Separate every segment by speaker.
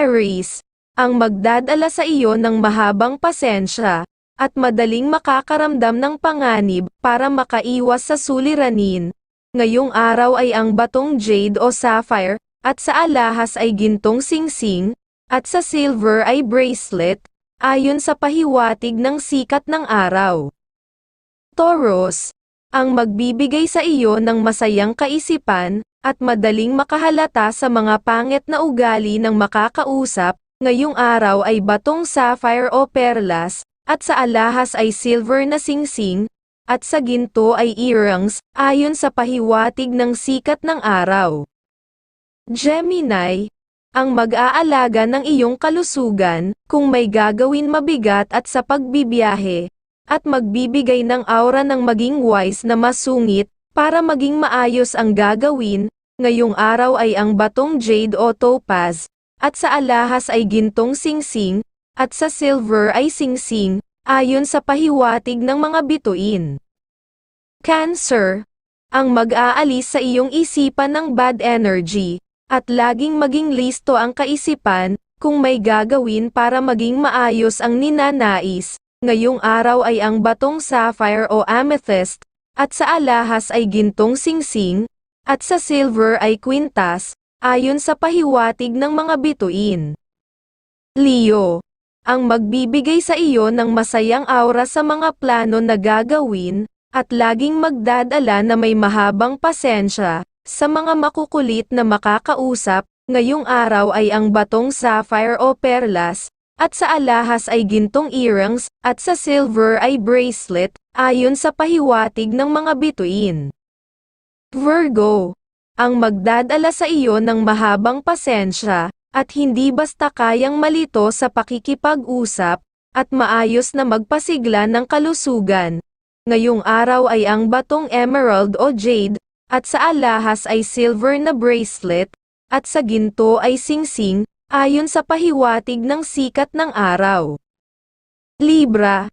Speaker 1: Aries, ang magdadala sa iyo ng mahabang pasensya, at madaling makakaramdam ng panganib para makaiwas sa suliranin. Ngayong araw ay ang batong jade o sapphire, at sa alahas ay gintong singsing, at sa silver ay bracelet, ayon sa pahiwatig ng sikat ng araw. Taurus, ang magbibigay sa iyo ng masayang kaisipan, at madaling makahalata sa mga pangit na ugali ng makakausap, ngayong araw ay batong sapphire o perlas, at sa alahas ay silver na singsing, at sa ginto ay earrings, ayon sa pahiwatig ng sikat ng araw. Gemini, ang mag-aalaga ng iyong kalusugan, kung may gagawin mabigat at sa pagbibiyahe, at magbibigay ng aura ng maging wise na masungit, para maging maayos ang gagawin, ngayong araw ay ang batong jade o topaz, at sa alahas ay gintong singsing, at sa silver ay singsing, ayon sa pahiwatig ng mga bituin. Cancer, ang mag-aalis sa iyong isipan ng bad energy, at laging maging listo ang kaisipan, kung may gagawin para maging maayos ang ninanais, ngayong araw ay ang batong sapphire o amethyst, at sa alahas ay gintong singsing, at sa silver ay quintas, ayon sa pahiwatig ng mga bituin. Leo, ang magbibigay sa iyo ng masayang aura sa mga plano na gagawin, at laging magdadala na may mahabang pasensya, sa mga makukulit na makakausap, ngayong araw ay ang batong sapphire o perlas, at sa alahas ay gintong earrings, at sa silver ay bracelet, ayon sa pahiwatig ng mga bituin. Virgo, ang magdadala sa iyo ng mahabang pasensya, at hindi basta kayang malito sa pakikipag-usap, at maayos na magpasigla ng kalusugan. Ngayong araw ay ang batong emerald o jade, at sa alahas ay silver na bracelet, at sa ginto ay singsing, ayon sa pahiwatig ng sikat ng araw. Libra,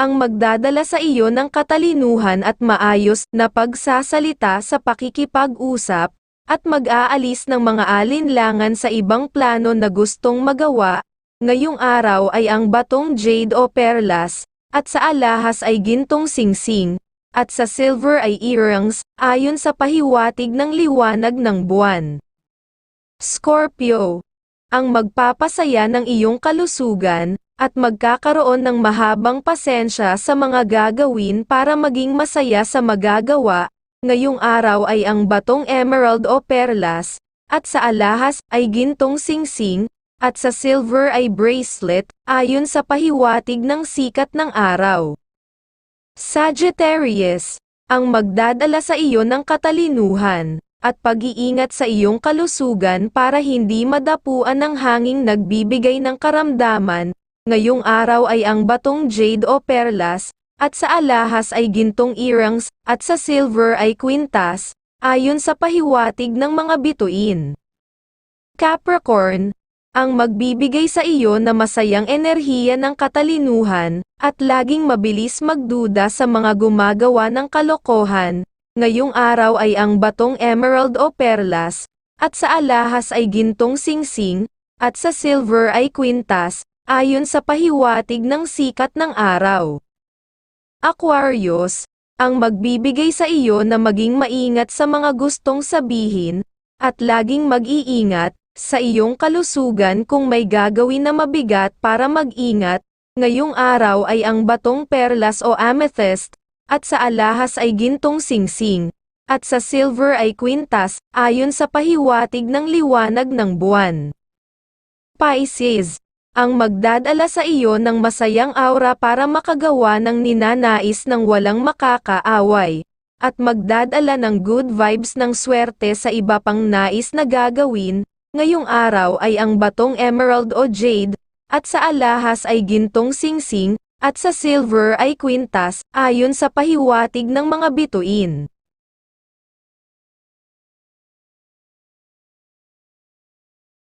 Speaker 1: ang magdadala sa iyo ng katalinuhan at maayos na pagsasalita sa pakikipag-usap, at mag-aalis ng mga alinlangan sa ibang plano na gustong magawa, ngayong araw ay ang batong jade o perlas, at sa alahas ay gintong singsing, at sa silver ay earrings, ayon sa pahiwatig ng liwanag ng buwan. Scorpio, ang magpapasaya ng iyong kalusugan, at magkakaroon ng mahabang pasensya sa mga gagawin para maging masaya sa magagawa, ngayong araw ay ang batong emerald o perlas, at sa alahas ay gintong singsing, at sa silver ay bracelet, ayon sa pahiwatig ng sikat ng araw. Sagittarius, ang magdadala sa iyo ng katalinuhan, at pag-iingat sa iyong kalusugan para hindi madapuan ng hanging nagbibigay ng karamdaman, Ngayong araw ay ang batong jade o perlas, at sa alahas ay gintong earrings, at sa silver ay quintas, ayon sa pahiwatig ng mga bituin. Capricorn, ang magbibigay sa iyo na masayang enerhiya ng katalinuhan, at laging mabilis magduda sa mga gumagawa ng kalokohan, ngayong araw ay ang batong emerald o perlas, at sa alahas ay gintong singsing, at sa silver ay quintas, ayon sa pahiwatig ng sikat ng araw. Aquarius, ang magbibigay sa iyo na maging maingat sa mga gustong sabihin, at laging mag-iingat, sa iyong kalusugan kung may gagawin na mabigat para mag-ingat, ngayong araw ay ang batong perlas o amethyst, at sa alahas ay gintong singsing, at sa silver ay quintas, ayon sa pahiwatig ng liwanag ng buwan. Pisces, ang magdadala sa iyo ng masayang aura para makagawa ng ninanais ng walang makakaaway, at magdadala ng good vibes ng swerte sa iba pang nais na gagawin, ngayong araw ay ang batong emerald o jade, at sa alahas ay gintong singsing, at sa silver ay quintas, ayon sa pahiwatig ng mga bituin.